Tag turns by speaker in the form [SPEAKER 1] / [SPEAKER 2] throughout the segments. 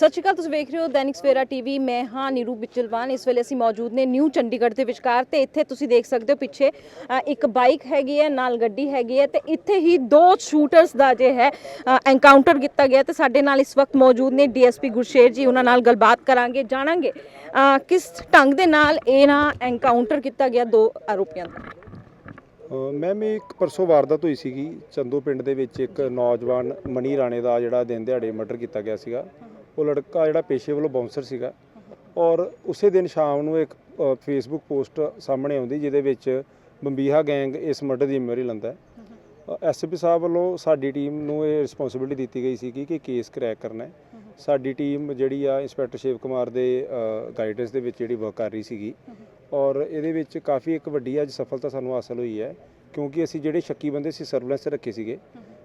[SPEAKER 1] ਸਤਿ ਸ਼੍ਰੀ ਅਕਾਲ, ਤੁਸੀਂ ਵੇਖ ਰਹੇ ਹੋ ਦੈਨਿਕ ਸਵੇਰਾ ਟੀਵੀ। ਮੈਂ ਹਾਂ ਨੀਰੂ ਬਿਚਲਵਾਨ ਇਸ ਵੇਲੇ ਅਸੀਂ ਮੌਜੂਦ ਨੇ ਨਿਊ ਚੰਡੀਗੜ੍ਹ ਦੇ ਵਿਚਕਾਰ ਤੇ ਇੱਥੇ ਤੁਸੀਂ ਦੇਖ ਸਕਦੇ ਹੋ ਪਿੱਛੇ ਇੱਕ ਬਾਈਕ ਹੈਗੀ ਹੈ, ਨਾਲ ਗੱਡੀ ਹੈਗੀ ਹੈ ਤੇ ਇੱਥੇ ਹੀ ਦੋ ਸ਼ੂਟਰਸ ਦਾ ਜੇ ਹੈ ਐਨਕਾਊਂਟਰ ਕੀਤਾ ਗਿਆ ਤੇ ਸਾਡੇ ਨਾਲ ਇਸ ਵਕਤ ਮੌਜੂਦ ਨੇ ਡੀਐਸਪੀ ਗੁਰਸ਼ੇਰ ਜੀ। ਉਹਨਾਂ ਨਾਲ ਗੱਲਬਾਤ ਕਰਾਂਗੇ, ਜਾਣਾਂਗੇ ਕਿਸ ਢੰਗ ਦੇ ਨਾਲ ਇਹ ਨਾ ਐਨਕਾਊਂਟਰ ਕੀਤਾ ਗਿਆ ਦੋ ਆਰੋਪੀਆਂ ਦਾ।
[SPEAKER 2] ਮੈਮ ਇਹ ਇੱਕ ਪਰਸੋਂ ਵਾਰਦਾਤ ਹੋਈ ਸੀਗੀ। ਚੰਦੋ ਪਿੰਡ ਦੇ ਵਿੱਚ ਇੱਕ ਨੌਜਵਾਨ ਮਨੀ ਰਾਣੇ ਦਾ ਜਿਹੜਾ ਦਿਨ ਦਿਹਾੜੇ ਮਰਡਰ ਕੀਤਾ ਗਿਆ ਸੀਗਾ। ਉਹ ਲੜਕਾ ਜਿਹੜਾ ਪੇਸ਼ੇ ਵੱਲੋਂ ਬਾਉਂਸਰ ਸੀਗਾ। ਔਰ ਉਸੇ ਦਿਨ ਸ਼ਾਮ ਨੂੰ ਇੱਕ ਫੇਸਬੁੱਕ ਪੋਸਟ ਸਾਹਮਣੇ ਆਉਂਦੀ ਜਿਹਦੇ ਵਿੱਚ ਬੰਬੀਹਾ ਗੈਂਗ ਇਸ ਮਰਡਰ ਦੀ ਜ਼ਿੰਮੇਵਾਰੀ ਲੈਂਦਾ ਹੈ। ਐਸਪੀ ਸਾਹਿਬ ਵੱਲੋਂ ਸਾਡੀ ਟੀਮ ਨੂੰ ਇਹ ਰਿਸਪੌਂਸਿਬਿਲਟੀ ਦਿੱਤੀ ਗਈ ਸੀ ਕਿ ਕੇਸ ਕਰੈਕ ਕਰਨਾ ਹੈ। ਸਾਡੀ ਟੀਮ ਜਿਹੜੀ ਆ ਇੰਸਪੈਕਟਰ ਸ਼ਿਵ ਕੁਮਾਰ ਦੇ ਗਾਈਡੈਂਸ ਦੇ ਵਿੱਚ ਜਿਹੜੀ ਵਰਕ ਕਰ ਰਹੀ ਸੀਗੀ। ਔਰ ਇਹਦੇ ਵਿੱਚ ਕਾਫੀ ਇੱਕ ਵੱਡੀ ਅੱਜ ਸਫਲਤਾ ਸਾਨੂੰ ਹਾਸਲ ਹੋਈ ਹੈ, ਕਿਉਂਕਿ ਅਸੀਂ ਜਿਹੜੇ ਸ਼ੱਕੀ ਬੰਦੇ ਸੀ ਸਰਵਲੈਂਸ ਤੇ ਰੱਖੇ ਸੀਗੇ।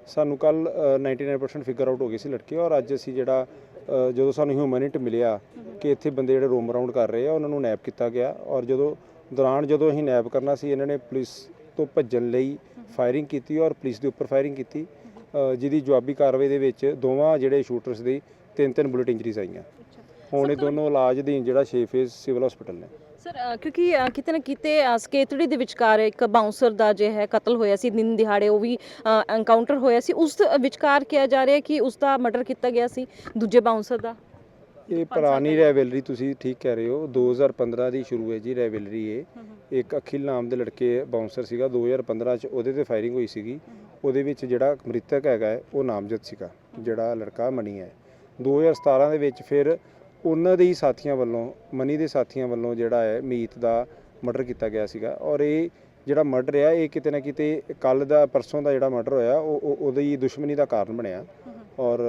[SPEAKER 2] ਸਾਨੂੰ ਕੱਲ 99% ਫਿਗਰ ਆਊਟ ਹੋ ਗਏ ਸੀ ਲੜਕੇ। ਔਰ ਅੱਜ ਅਸੀਂ ਜਿਹੜਾ ਜਦੋਂ ਸਾਨੂੰ ਹਿਊਮਨਿਟ ਮਿਲਿਆ ਕਿ ਇੱਥੇ ਬੰਦੇ ਜਿਹੜੇ ਰੋਮ ਅਰਾਊਂਡ ਕਰ ਰਹੇ ਆ ਉਹਨਾਂ ਨੂੰ ਨੈਪ ਕੀਤਾ ਗਿਆ ਔਰ ਜਦੋਂ ਦੌਰਾਨ ਜਦੋਂ ਅਸੀਂ ਨੈਪ ਕਰਨਾ ਸੀ ਇਹਨਾਂ ਨੇ ਪੁਲਿਸ ਤੋਂ ਭੱਜਣ ਲਈ ਫਾਇਰਿੰਗ ਕੀਤੀ ਔਰ ਪੁਲਿਸ ਦੇ ਉੱਪਰ ਫਾਇਰਿੰਗ ਕੀਤੀ ਜਿਹਦੀ ਜਵਾਬੀ ਕਾਰਵਾਈ ਦੇ ਵਿੱਚ ਦੋਵਾਂ ਜਿਹੜੇ ਸ਼ੂਟਰਸ ਦੀ ਤਿੰਨ ਤਿੰਨ ਬੁਲਟ ਇੰਜਰੀਜ਼ ਆਈਆਂ ਹੁਣ ਇਹ ਦੋਨੋਂ ਇਲਾਜ ਅਧੀਨ ਜਿਹੜਾ 6 ਫੇਜ਼ ਸਿਵਲ ਹਸਪੀਟਲ ਨੇ।
[SPEAKER 1] ਸਰ ਕਿਉਂਕਿ ਕਿਤੇ ਨਾ ਕਿਤੇ ਸਕੇਤੜੀ ਦੇ ਵਿਚਕਾਰ ਇੱਕ ਬਾਉਂਸਰ ਦਾ ਜੇ ਹੈ ਕਤਲ ਹੋਇਆ ਸੀ ਦਿਨ ਦਿਹਾੜੇ ਉਹ ਵੀ ਐਨਕਾਊਂਟਰ ਹੋਇਆ ਸੀ। ਉਸ ਵਿਚਕਾਰ ਕਿਹਾ ਜਾ ਰਿਹਾ ਕਿ ਉਸ ਦਾ ਮਰਡਰ ਕੀਤਾ ਗਿਆ ਸੀ ਦੂਜੇ ਬਾਉਂਸਰ ਦਾ।
[SPEAKER 2] ਇਹ ਪੁਰਾਣੀ ਰੈਵਲਰੀ ਤੁਸੀਂ ਠੀਕ ਕਹਿ ਰਹੇ ਹੋ। 2015 ਦੀ ਸ਼ੁਰੂ ਹੈ ਜੀ ਰੈਵਲਰੀ ਇਹ। ਇੱਕ ਅਖਿਲ ਨਾਮ ਦੇ ਲੜਕੇ ਬਾਉਂਸਰ ਸੀਗਾ। 2015 ਚ ਉਹਦੇ ਤੇ ਫਾਇਰਿੰਗ ਹੋਈ ਸੀਗੀ। ਉਹਦੇ ਵਿੱਚ ਜਿਹੜਾ ਮ੍ਰਿਤਕ ਹੈਗਾ ਉਹ ਨਾਮਜ਼ਦ ਸੀਗਾ ਜਿਹੜਾ ਲੜਕਾ ਮਣੀ ਹੈ। 2017 ਦੇ ਵਿੱਚ ਫਿਰ ਉਹਨਾਂ ਦੇ ਹੀ ਸਾਥੀਆਂ ਵੱਲੋਂ, ਮਨੀ ਦੇ ਸਾਥੀਆਂ ਵੱਲੋਂ ਜਿਹੜਾ ਹੈ ਮੀਤ ਦਾ ਮਰਡਰ ਕੀਤਾ ਗਿਆ ਸੀਗਾ। ਔਰ ਇਹ ਜਿਹੜਾ ਮਰਡਰ ਆ, ਇਹ ਕਿਤੇ ਨਾ ਕਿਤੇ ਕੱਲ ਦਾ, ਪਰਸੋਂ ਦਾ ਜਿਹੜਾ ਮਰਡਰ ਹੋਇਆ, ਉਹ, ਉਹ- ਉਹਦੀ ਦੁਸ਼ਮਣੀ ਦਾ ਕਾਰਨ ਬਣਿਆ। ਔਰ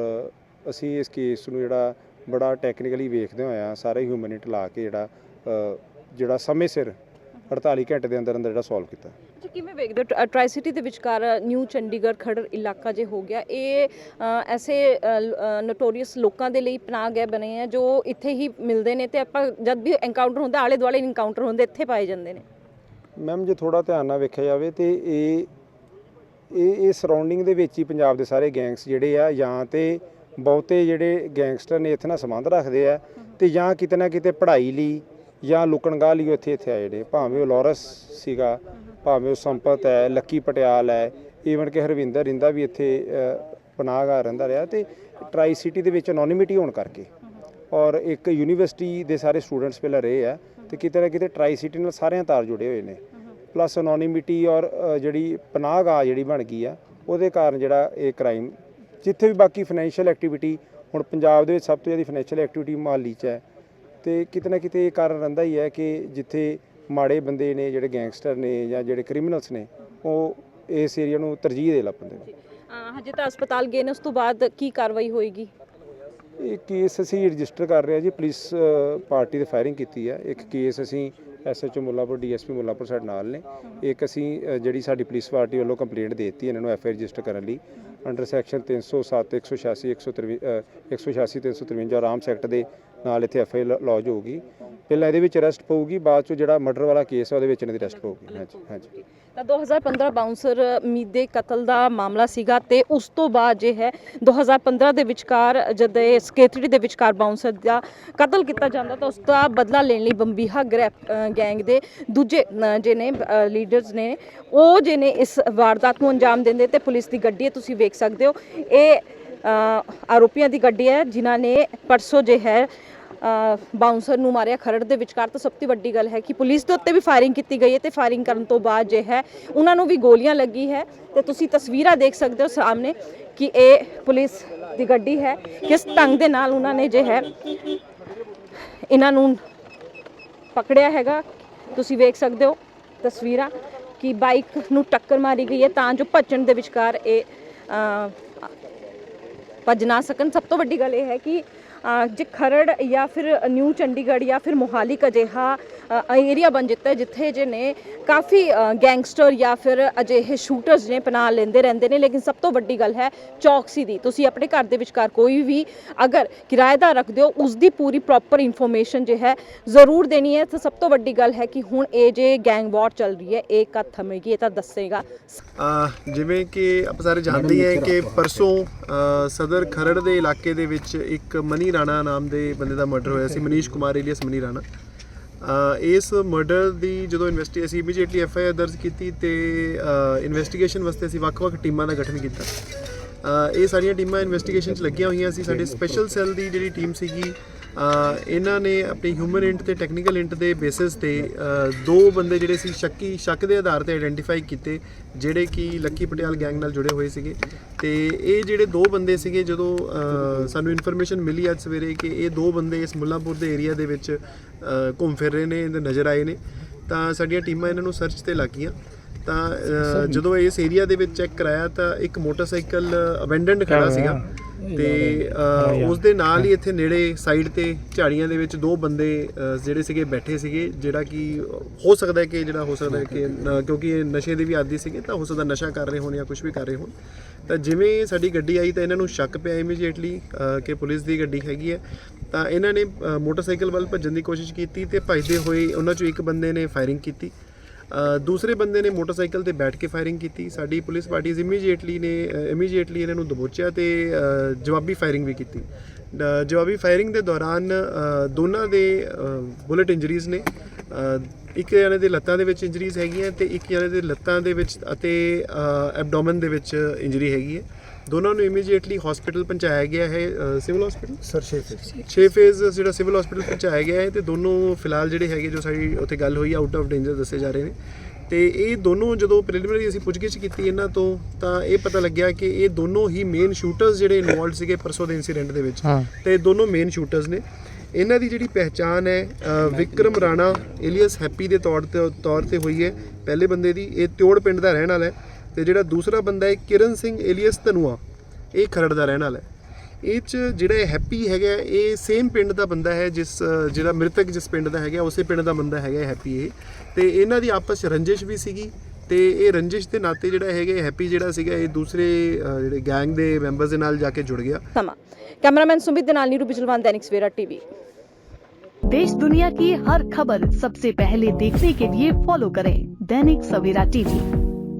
[SPEAKER 2] ਅਸੀਂ ਇਸ ਕੇਸ ਨੂੰ ਜਿਹੜਾ ਬੜਾ ਟੈਕਨੀਕਲੀ ਵੇਖਦੇ ਹੋਇਆ ਸਾਰੇ ਹਿਊਮਨਿਟ ਲਾ ਕੇ ਜਿਹੜਾ ਜਿਹੜਾ ਸਮੇਂ ਸਿਰ 48 ਘੰਟੇ ਦੇ ਅੰਦਰ ਅੰਦਰ ਜਿਹੜਾ ਸੋਲਵ ਕੀਤਾ।
[SPEAKER 1] ਅੱਛਾ ਕਿਵੇਂ ਵੇਖਦੇ ਹੋ? ਦੇ ਵਿਚਕਾਰ ਨਿਊ ਚੰਡੀਗੜ੍ਹ ਖੜਰ ਇਲਾਕਾ ਜੇ ਹੋ ਗਿਆ, ਇਹ ਐਸੇ ਨੋਟੋਰੀਅਸ ਲੋਕਾਂ ਦੇ ਲਈ ਪਨਾਹ ਬਣੇ ਆ, ਜੋ ਇੱਥੇ ਹੀ ਮਿਲਦੇ ਨੇ ਤੇ ਆਪਾਂ ਜਦ ਵੀ ਐਨਕਾਊਂਟਰ ਹੁੰਦਾ ਆਲੇ ਦੁਆਲੇ ਐਨਕਾਊਂਟਰ ਹੁੰਦੇ, ਇੱਥੇ ਪਾਏ ਜਾਂਦੇ ਨੇ।
[SPEAKER 2] ਮੈਮ ਜੇ ਥੋੜਾ ਧਿਆਨ ਨਾਲ ਵੇਖਿਆ ਜਾਵੇ ਤੇ ਇਹ ਇਹ ਇਹ ਸਰਾਊਂਡਿੰਗ ਦੇ ਵਿੱਚ ਹੀ ਪੰਜਾਬ ਦੇ ਸਾਰੇ ਗੈਂਗਸ ਜਿਹੜੇ ਆ, ਜਾਂ ਤੇ ਬਹੁਤੇ ਜਿਹੜੇ ਗੈਂਗਸਟਰ ਨੇ, ਇੱਥੇ ਨਾਲ ਸੰਬੰਧ ਰੱਖਦੇ ਆ ਤੇ ਜਾਂ ਕਿਤੇ ਨਾ ਕਿਤੇ ਪੜ੍ਹਾਈ ਲਈ ਜਾਂ ਲੁਕਣਗਾਹ ਲਈ ਉਹ ਇੱਥੇ ਇੱਥੇ ਆਏ ਜਿਹੜੇ। ਭਾਵੇਂ ਉਹ ਲੋਰਸ ਸੀਗਾ ਭਾਵੇਂ ਉਹ ਸੰਪਤ ਹੈ ਲੱਕੀ ਪਟਿਆਲ ਹੈ ਈਵਨ ਕਿ ਹਰਵਿੰਦਰ ਰਿੰਦਾ ਵੀ ਇੱਥੇ ਅ, ਪਨਾਹਗਾਹ ਰਹਿੰਦਾ ਰਿਹਾ ਤੇ ਟਰਾਈ ਸਿਟੀ ਦੇ ਵਿੱਚ ਅਨੋਨਿਮਿਟੀ ਹੋਣ ਕਰਕੇ। ਔਰ ਇੱਕ ਯੂਨੀਵਰਸਿਟੀ ਦੇ ਸਾਰੇ ਸਟੂਡੈਂਟਸ ਪਹਿਲਾਂ ਰਹੇ ਆ ਤੇ ਕਿਤੇ ਨਾ ਕਿਤੇ ਟਰਾਈ ਸਿਟੀ ਨਾਲ ਸਾਰਿਆਂ ਤਾਰ ਜੁੜੇ ਹੋਏ ਨੇ। ਪਲੱਸ ਅਨੋਨਿਮਿਟੀ ਔਰ ਅ, ਜਿਹੜੀ ਪਨਾਹਗਾਹ ਜਿਹੜੀ ਬਣ ਗਈ ਆ ਉਹਦੇ ਕਾਰਨ ਜਿਹੜਾ ਇਹ ਕ੍ਰਾਈਮ ਜਿੱਥੇ ਵੀ ਬਾਕੀ ਫਾਈਨੈਂਸ਼ੀਅਲ ਐਕਟੀਵਿਟੀ ਹੁਣ ਪੰਜਾਬ ਦੇ ਵਿੱਚ ਸਭ ਤੋਂ ਜ਼ਿਆਦਾ ਫਾਈਨੈਂਸ਼ੀਅਲ ਐਕਟੀਵਿਟੀ ਮਹਾਲੀ 'ਚ ਹੈ। ਤੇ ਕਿਤੇ ਨਾ ਕਿਤੇ ਇਹ ਕਾਰਨ ਰਹਿੰਦਾ ਹੀ ਹੈ ਕਿ ਜਿੱਥੇ ਮਾੜੇ ਬੰਦੇ ਨੇ ਜਿਹੜੇ ਗੈਂਗਸਟਰ ਨੇ ਜਾਂ ਜਿਹੜੇ ਕ੍ਰਿਮੀਨਲਸ ਨੇ ਉਹ ਇਸ ਏਰੀਆ ਨੂੰ ਤਰਜੀਹ ਦੇ ਲੱਪਦੇ ਨੇ।
[SPEAKER 1] ਹਜੇ ਤਾਂ ਹਸਪਤਾਲ ਗਏ ਨੇ ਉਸ ਤੋਂ ਬਾਅਦ ਕੀ ਕਾਰਵਾਈ ਹੋਏਗੀ?
[SPEAKER 2] ਇਹ ਕੇਸ ਅਸੀਂ ਰਜਿਸਟਰ ਕਰ ਰਹੇ ਹਾਂ ਜੀ ਪੁਲਿਸ ਪਾਰਟੀ ਤੇ ਫਾਇਰਿੰਗ ਕੀਤੀ ਹੈ ਇੱਕ ਕੇਸ ਅਸੀਂ ਐਸਐਚਓ ਮੁੱਲਾਪੁਰ ਡੀਐਸਪੀ ਮੁੱਲਾਪੁਰ ਸਾਡੇ ਨਾਲ ਨੇ। ਇੱਕ ਅਸੀਂ ਜਿਹੜੀ ਸਾਡੀ ਪੁਲਿਸ ਪਾਰਟੀ ਵੱਲੋਂ ਕੰਪਲੇਂਟ ਦੇ ਦਿੱਤੀ ਇਹਨਾਂ ਨੂੰ ਐਫਆਈਆਰ ਰਜਿਸਟਰ ਕਰਨ ਲਈ। ਅੰਡਰ ਸੈਕਸ਼ਨ 307 186 183 186 353 ਆਰਾਮ ਸੈਕਟ ਦੇ ਨਾਲ ਇੱਥੇ ਐਫਆਈਆਰ ਲੌਜ ਹੋਊਗੀ। ਪਹਿਲਾਂ ਇਹਦੇ ਵਿੱਚ ਅਰੈਸਟ ਪਊਗੀ ਬਾਅਦ ਚ ਜਿਹੜਾ ਮਰਡਰ ਵਾਲਾ ਕੇਸ ਹੈ ਉਹਦੇ ਵਿੱਚ ਇਹਨਾਂ ਦੀ ਅਰੈਸਟ ਪਊਗੀ। ਹਾਂਜੀ ਹਾਂਜੀ।
[SPEAKER 1] ਤਾਂ 2015 ਬਾਉਂਸਰ ਮੀਤ ਦੇ ਕਤਲ ਦਾ ਮਾਮਲਾ ਸੀਗਾ ਤੇ ਉਸ ਤੋਂ ਬਾਅਦ ਜੇ ਹੈ 2015 ਦੇ ਵਿਚਕਾਰ ਜਦ ਇਹ ਸਕੇਤਰੀ ਦੇ ਵਿਚਕਾਰ ਬਾਉਂਸਰ ਦਾ ਕਤਲ ਕੀਤਾ ਜਾਂਦਾ ਤਾਂ ਉਸ ਦਾ ਬਦਲਾ ਲੈਣ ਲਈ ਬੰਬੀਹਾ ਗੈਂਗ ਦੇ ਦੂਜੇ ਜੇ ਨੇ ਲੀਡਰਸ ਨੇ ਉਹ ਜੇ ਨੇ ਇਸ ਵਾਰਦਾਤ ਨੂੰ ਅੰਜਾਮ ਦਿੰਦੇ ਤੇ ਪੁਲਿਸ ਦੀ ਗੱਡੀ ਹੈ ਤੁਸੀਂ ਵੇਖ ਸਕਦੇ ਹੋ। ਇਹ ਆਰੋਪੀਆਂ ਦੀ ਗੱਡੀ ਹੈ ਜਿਨ੍ਹਾਂ ਨੇ ਪਰਸੋਂ ਜੇ ਹੈ ਬਾਉਂਸਰ ਨੂੰ ਮਾਰਿਆ ਖਰੜ ਦੇ ਵਿਚਕਾਰ ਤਾਂ ਸਭ ਤੋਂ ਵੱਡੀ ਗੱਲ ਹੈ ਕਿ ਪੁਲਿਸ ਦੇ ਉੱਤੇ ਵੀ ਫਾਇਰਿੰਗ ਕੀਤੀ ਗਈ ਹੈ ਤੇ ਫਾਇਰਿੰਗ ਕਰਨ ਤੋਂ ਬਾਅਦ ਜੇ ਹੈ, ਉਹਨਾਂ ਨੂੰ ਵੀ ਗੋਲੀਆਂ ਲੱਗੀ ਹੈ। ਤੇ ਤੁਸੀਂ ਤਸਵੀਰਾਂ ਦੇਖ ਸਕਦੇ ਹੋ ਸਾਹਮਣੇ ਕਿ ਇਹ ਪੁਲਿਸ ਦੀ ਗੱਡੀ ਹੈ। ਕਿਸ ਢੰਗ ਦੇ ਨਾਲ ਉਹਨਾਂ ਨੇ ਜੇ ਹੈ, ਇਹਨਾਂ ਨੂੰ ਪਕੜਿਆ ਹੈਗਾ। ਤੁਸੀਂ ਵੇਖ ਸਕਦੇ ਹੋ ਤਸਵੀਰਾਂ ਕਿ ਬਾਈਕ ਨੂੰ ਟੱਕਰ ਮਾਰੀ ਗਈ ਹੈ ਤਾਂ ਜੋ ਭੱਜਣ ਦੇ ਵਿਚਕਾਰ ਇਹ ਭੱਜ ਨਾ ਸਕਣ। ਸਭ ਤੋਂ ਵੱਡੀ ਗੱਲ ਇਹ ਹੈ ਕਿ ਜੇ ਖਰੜ ਜਾਂ ਫਿਰ ਨਿਊ ਚੰਡੀਗੜ੍ਹ ਜਾਂ ਫਿਰ ਮੋਹਾਲੀ ਕ ਅਜਿਹਾ ਏਰੀਆ ਬਣ ਜਿੱਤਾ ਹੈ ਜਿੱਥੇ ਜੇ ਨੇ ਕਾਫੀ ਗੈਂਗਸਟਰ ਜਾਂ ਫਿਰ ਅਜਿਹੇ ਸ਼ੂਟਰਸ ਨੇ ਪਨਾਹ ਲੈਂਦੇ ਰਹਿੰਦੇ ਨੇ ਲੇਕਿਨ ਸਭ ਤੋਂ ਵੱਡੀ ਗੱਲ ਹੈ ਚੌਕਸੀ ਦੀ। ਤੁਸੀਂ ਆਪਣੇ ਘਰ ਦੇ ਵਿਚਕਾਰ ਕੋਈ ਵੀ ਅਗਰ ਕਿਰਾਏਦਾਰ ਰੱਖਦੇ ਹੋ ਉਸ ਦੀ ਪੂਰੀ ਪ੍ਰੋਪਰ ਇਨਫੋਰਮੇਸ਼ਨ ਜੇ ਹੈ ਜ਼ਰੂਰ ਦੇਣੀ ਹੈ। ਤਾਂ ਸਭ ਤੋਂ ਵੱਡੀ ਗੱਲ ਹੈ ਕਿ ਹੁਣ ਇਹ ਜੇ ਗੈਂਗ ਵਾਰ ਚੱਲ ਰਹੀ ਹੈ ਇਹ ਕਦ ਥਮੇਗੀ ਇਹ ਤਾਂ ਦੱਸੇਗਾ।
[SPEAKER 3] ਜਿਵੇਂ ਕਿ ਆਪਾਂ ਸਾਰੇ ਜਾਣਦੇ ਹਾਂ ਕਿ ਪਰਸੋਂ ਸਦਰ ਖਰੜ ਦੇ ਇਲਾਕੇ ਦੇ ਵਿੱਚ ਇੱਕ ਮਨੀ ਰਾਣਾ ਨਾਮ ਦੇ ਬੰਦੇ ਦਾ ਮਰਡਰ ਹੋਇਆ ਸੀ ਮਨੀਸ਼ ਕੁਮਾਰ ਏਲੀਅਸ ਮਨੀ ਰਾਣਾ। ਇਸ ਮਰਡਰ ਦੀ ਜਦੋਂ ਇਨਵੈਸਟੀ ਅਸੀਂ ਇਮੀਡੀਏਟਲੀ ਐਫ ਆਈ ਆਰ ਦਰਜ ਕੀਤੀ ਤੇ ਇਨਵੈਸਟੀਗੇਸ਼ਨ ਵਾਸਤੇ ਅਸੀਂ ਵੱਖ-ਵੱਖ ਟੀਮਾਂ ਦਾ ਗਠਨ ਕੀਤਾ। ਇਹ ਸਾਰੀਆਂ ਟੀਮਾਂ ਇਨਵੈਸਟੀਗੇਸ਼ਨ 'ਚ ਲੱਗੀਆਂ ਹੋਈਆਂ ਸੀ। ਸਾਡੇ ਸਪੈਸ਼ਲ ਸੈੱਲ ਦੀ ਜਿਹੜੀ ਟੀਮ ਸੀਗੀ ਇਹਨਾਂ ਨੇ ਆਪਣੀ ਹਿਊਮਨ ਇੰਟ ਤੇ ਟੈਕਨੀਕਲ ਇੰਟ ਦੇ ਬੇਸਿਸ ਤੇ ਦੋ ਬੰਦੇ ਜਿਹੜੇ ਸੀ ਸ਼ੱਕੀ ਸ਼ੱਕ ਦੇ ਆਧਾਰ ਤੇ ਆਇਡੈਂਟੀਫਾਈ ਕੀਤੇ ਜਿਹੜੇ ਕਿ ਲੱਕੀ ਪਟਿਆਲ ਗੈਂਗ ਨਾਲ ਜੁੜੇ ਹੋਏ ਸੀਗੇ। ਤੇ ਇਹ ਜਿਹੜੇ ਦੋ ਬੰਦੇ ਸੀਗੇ ਜਦੋਂ ਸਾਨੂੰ ਇਨਫੋਰਮੇਸ਼ਨ ਮਿਲੀ ਅੱਜ ਸਵੇਰੇ ਕਿ ਇਹ ਦੋ ਬੰਦੇ ਇਸ ਮੁੱਲਾਂਪੁਰ ਦੇ ਏਰੀਆ ਦੇ ਵਿੱਚ ਘੁੰਮ ਫਿਰ ਰਹੇ ਨੇ ਇਹਦੇ ਨਜ਼ਰ ਆਏ ਨੇ ਤਾਂ ਸਾਡੀਆਂ ਟੀਮਾਂ ਇਹਨਾਂ ਨੂੰ ਸਰਚ ਤੇ ਲੱਗੀਆਂ ਤਾਂ ਜਦੋਂ ਇਸ ਏਰੀਆ ਦੇ ਵਿੱਚ ਚੈੱਕ ਕਰਾਇਆ ਤਾਂ ਇੱਕ ਮੋਟਰਸਾਈਕਲ ਅਬੈਂਡਨਡ ਖੜਾ ਸੀਗਾ। ਤੇ ਉਸ ਦੇ ਨਾਲ ਹੀ ਇੱਥੇ ਨੇੜੇ ਸਾਈਡ ਤੇ ਝਾੜੀਆਂ ਦੇ ਵਿੱਚ ਦੋ ਬੰਦੇ ਜਿਹੜੇ ਸੀਗੇ ਬੈਠੇ ਸੀਗੇ ਜਿਹੜਾ ਕਿ ਹੋ ਸਕਦਾ ਹੈ ਕਿ ਜਿਹੜਾ ਹੋ ਸਕਦਾ ਹੈ ਕਿ ਨ- ਕਿਉਂਕਿ ਇਹ ਨਸ਼ੇ ਦੇ ਵੀ ਆਦੀ ਸੀਗੇ ਤਾਂ ਹੋ ਸਕਦਾ ਨਸ਼ਾ ਕਰ ਰਹੇ ਹੋਣ ਜਾਂ ਕੁਝ ਵੀ ਕਰ ਰਹੇ ਹੋਣ। ਤਾਂ ਜਿਵੇਂ ਸਾਡੀ ਗੱਡੀ ਆਈ ਤਾਂ ਇਹਨਾਂ ਨੂੰ ਸ਼ੱਕ ਪਿਆ ਇਮੀਡੀਏਟਲੀ ਕਿ ਪੁਲਿਸ ਦੀ ਗੱਡੀ ਹੈਗੀ ਹੈ। ਤਾਂ ਇਹਨਾਂ ਨੇ ਮੋਟਰਸਾਈਕਲ ਵੱਲ ਭੱਜਣ ਦੀ ਕੋਸ਼ਿਸ਼ ਕੀਤੀ ਤੇ ਭੱਜਦੇ ਹੋਏ ਉਹਨਾਂ ਚੋਂ ਇੱਕ ਬੰਦੇ ਨੇ ਫਾਇਰਿੰਗ ਕੀਤੀ। ਦੂਸਰੇ ਬੰਦੇ ਨੇ ਮੋਟਰਸਾਈਕਲ ਤੇ ਬੈਠ ਕੇ ਫਾਇਰਿੰਗ ਕੀਤੀ। ਸਾਡੀ ਪੁਲਿਸ ਪਾਰਟੀਜ਼ ਇਮੀਡੀਏਟਲੀ ਨੇ ਇਮੀਡੀਏਟਲੀ ਇਹਨਾਂ ਨੂੰ ਦਬੋਚਿਆ ਤੇ ਜਵਾਬੀ ਫਾਇਰਿੰਗ ਵੀ ਕੀਤੀ। ਅ, ਜਵਾਬੀ ਫਾਇਰਿੰਗ ਦੇ ਦੌਰਾਨ ਦੋਨਾਂ ਦੇ ਬੁਲਟ ਇੰਜਰੀਜ਼ ਨੇ। ਇੱਕ ਜਣੇ ਦੇ ਲੱਤਾਂ ਦੇ ਵਿੱਚ ਇੰਜਰੀਜ਼ ਹੈਗੀਆਂ ਤੇ ਇੱਕ ਜਣੇ ਦੇ ਲੱਤਾਂ ਦੇ ਵਿੱਚ ਅਤੇ ਐਬਡੋਮਨ ਦੇ ਵਿੱਚ ਇੰਜਰੀ ਹੈਗੀ ਹੈ। ਦੋਨਾਂ ਨੂੰ ਇਮੀਡੀਏਟਲੀ ਹਸਪੀਟਲ ਪਹੁੰਚਾਇਆ ਗਿਆ ਹੈ ਸਿਵਲ ਹਸਪੀਟਲ
[SPEAKER 2] ਸਰ ਸ਼ੇਫ
[SPEAKER 3] 6 ਫੇਜ਼ ਜਿਹੜਾ ਸਿਵਲ ਹਸਪੀਟਲ ਪਹੁੰਚਾਇਆ ਗਿਆ ਹੈ ਤੇ ਦੋਨੋਂ ਫਿਲਹਾਲ ਜਿਹੜੇ ਹੈਗੇ ਜੋ ਸਾਡੀ ਉੱਥੇ ਗੱਲ ਹੋਈ ਆਊਟ ਆਫ ਡੇਂਜਰ ਦੱਸੇ ਜਾ ਰਹੇ ਨੇ। ਤੇ ਇਹ ਦੋਨੋਂ ਜਦੋਂ ਪ੍ਰੀਲਿਮਿਨਰੀ ਅਸੀਂ ਪੁੱਛਗਿੱਛ ਕੀਤੀ ਇਹਨਾਂ ਤੋਂ ਤਾਂ ਇਹ ਪਤਾ ਲੱਗਿਆ ਕਿ ਇਹ ਦੋਨੋਂ ਹੀ ਮੇਨ ਸ਼ੂਟਰਸ ਜਿਹੜੇ ਇਨਵੋਲਡ ਸੀਗੇ ਪਰਸੋਂ ਦੇ ਇਨਸੀਡੈਂਟ ਦੇ ਵਿੱਚ। ਤੇ ਦੋਨੋਂ ਮੇਨ ਸ਼ੂਟਰਸ ਨੇ। ਇਹਨਾਂ ਦੀ ਜਿਹੜੀ ਪਹਿਚਾਨ ਹੈ ਵਿਕਰਮ ਰਾਣਾ ਏਲੀਅਸ ਹੈਪੀ ਦੇ ਤੌਰ ਤੇ ਤੌਰ ਤੇ ਹੋਈ ਹੈ। ਪਹਿਲੇ ਬੰਦੇ ਦੀ ਇਹ ਤਿਉੜ ਪਿੰਡ ਦਾ ਰਹਿਣ ਵਾਲਾ ਹੈ। ਤੇ ਜਿਹੜਾ ਦੂਸਰਾ ਬੰਦਾ ਹੈ ਕਿਰਨ ਸਿੰਘ ਏਲੀਅਸ ਧਨੂਆ ਇਹ ਖਰੜ ਦਾ ਰਹਿਣ ਵਾਲਾ ਹੈ ਇਹ ਚ ਜਿਹੜਾ ਇਹ ਹੈਪੀ ਹੈਗਾ ਇਹ ਸੇਮ ਪਿੰਡ ਦਾ ਬੰਦਾ ਹੈ ਜਿਸ ਅ, ਜਿਹੜਾ ਮ੍ਰਿਤਕ ਜਿਸ ਪਿੰਡ ਦਾ ਹੈਗਾ ਉਸੇ ਪਿੰਡ ਦਾ ਬੰਦਾ ਹੈਗਾ ਇਹ ਹੈਪੀ ਇਹ ਤੇ ਇਹਨਾਂ ਦੀ ਆਪਸ ਚ ਰੰਜਿਸ਼ ਵੀ ਸੀਗੀ ਤੇ ਇਹ ਰੰਜਿਸ਼ ਦੇ ਨਾਤੇ ਜਿਹੜਾ ਹੈਗਾ ਇਹ ਹੈਪੀ ਜਿਹੜਾ ਸੀਗਾ ਇਹ ਦੂਸਰੇ ਅ, ਜਿਹੜੇ ਗੈਂਗ ਦੇ ਮੈਂਬਰਸ ਦੇ ਨਾਲ ਜਾ ਕੇ ਜੁੜ ਗਿਆ
[SPEAKER 1] ਸਮਾਂ ਕੈਮਰਾਮੈਨ ਸੁਮਿਤ ਦੇ ਨਾਲ ਨੀਰੂ ਬਿਜਲਵਾਨ ਦੈਨਿਕ ਸਵੇਰਾ ਟੀਵੀ
[SPEAKER 4] देश दुनिया की हर खबर सबसे पहले देखने के लिए फॉलो करें दैनिक सवेरा टीवी